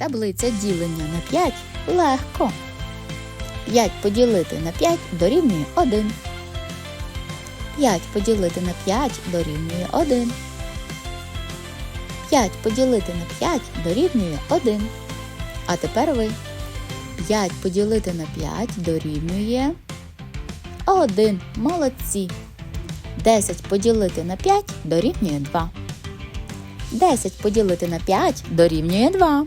Таблиця ділення на 5 легко. 5 поділити на 5 дорівнює 1. 5 поділити на 5 дорівнює 1. 5 поділити на 5 дорівнює 1. А тепер ви. 5 поділити на 5 дорівнює 1. Молодці. 10 поділити на 5 дорівнює 2. 10 поділити на 5 дорівнює 2.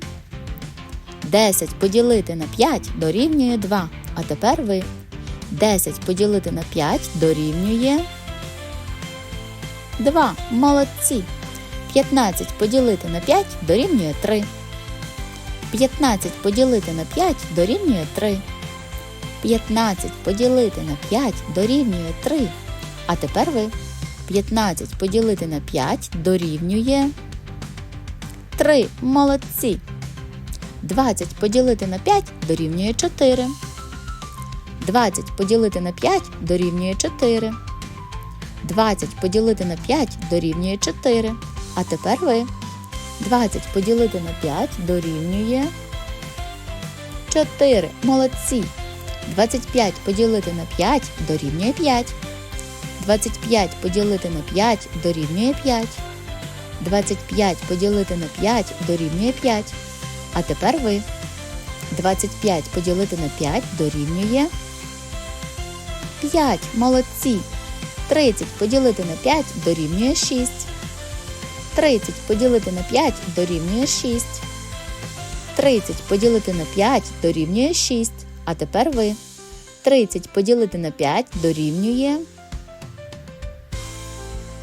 10 поділити на 5 дорівнює 2. А тепер ви. 10 поділити на 5 дорівнює 2. Молодці. 15 поділити на 5 дорівнює 3. 15 поділити на 5 дорівнює 3. 15 поділити на 5 дорівнює 3. А тепер ви. 15 поділити на 5 дорівнює 3. Молодці. 20 поділити на 5 дорівнює 4. 20 поділити на 5 дорівнює 4. 20 поділити на 5 дорівнює 4. А тепер ви. 20 поділити на 5 дорівнює 4. Молодці. 25 поділити на 5 дорівнює 5. 25 поділити на 5 дорівнює 5. 25 поділити на 5 дорівнює 5. А тепер ви. 25 поділити на 5 дорівнює 5. Молодці. 30 поділити на 5 дорівнює 6. 30 поділити на 5 дорівнює 6. 30 поділити на 5 дорівнює 6. А тепер ви. 30 поділити на 5 дорівнює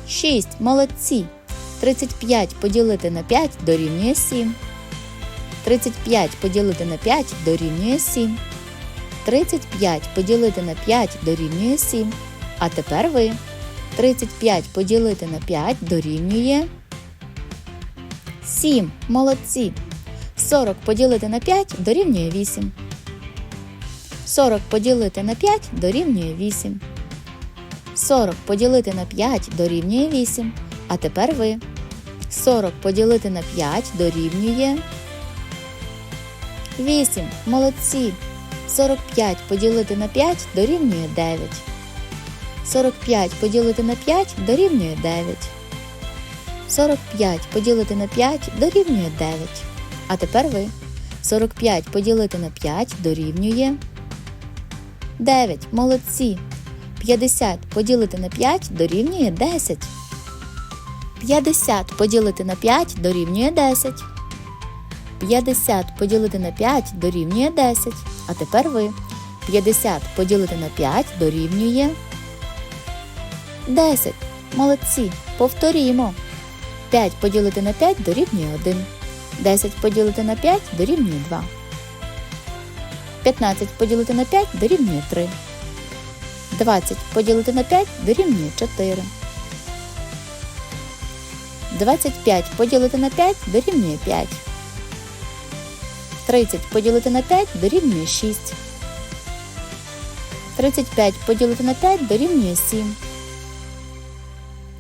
6. Молодці. 35 поділити на 5 дорівнює 7. 35 поділити на 5 дорівнює 7. 35 поділити на 5 дорівнює 7. А тепер ви. 35 поділити на 5 дорівнює 7. Молодці. 40 поділити на 5 дорівнює 8. 40 поділити на 5 дорівнює 8. 40 поділити на 5 дорівнює 8. А тепер ви. 40 поділити на 5 дорівнює 8. Молодці. 45 поділити на 5 дорівнює 9. 45 поділити на 5 дорівнює 9. 45 поділити на 5 дорівнює 9. А тепер ви. 45 поділити на 5 дорівнює 9. Молодці. 50 поділити на 5 дорівнює 10. 50 поділити на 5 дорівнює 10. 50 поділити на 5 дорівнює 10. А тепер ви. 50 поділити на 5 дорівнює 10. Молодці. Повторімо. 5 поділити на 5 дорівнює 1. 10 поділити на 5 дорівнює 2. 15 поділити на 5 дорівнює 3. 20 поділити на 5 дорівнює 4. 25 поділити на 5 дорівнює 5. 30 поділити на 5 дорівнює 6. 35 поділити на 5 дорівнює 7.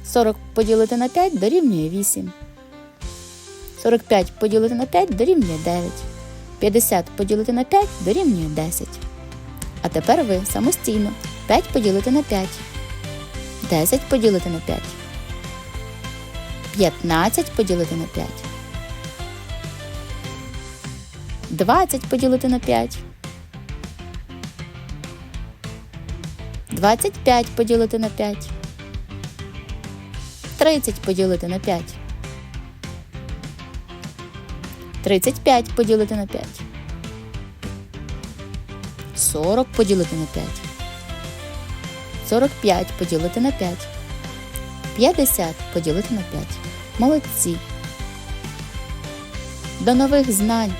40 поділити на 5 дорівнює 8. 45 поділити на 5 дорівнює 9. 50 поділити на 5 дорівнює 10. А тепер ви самостійно 5 поділити на 5. 10 поділити на 5. 15 поділити на 5. 20 поділити на 5. 25 поділити на 5. 30 поділити на 5. 35 поділити на 5. 40 поділити на 5. 45 поділити на 5. 50 поділити на 5. Молодці. До нових знань!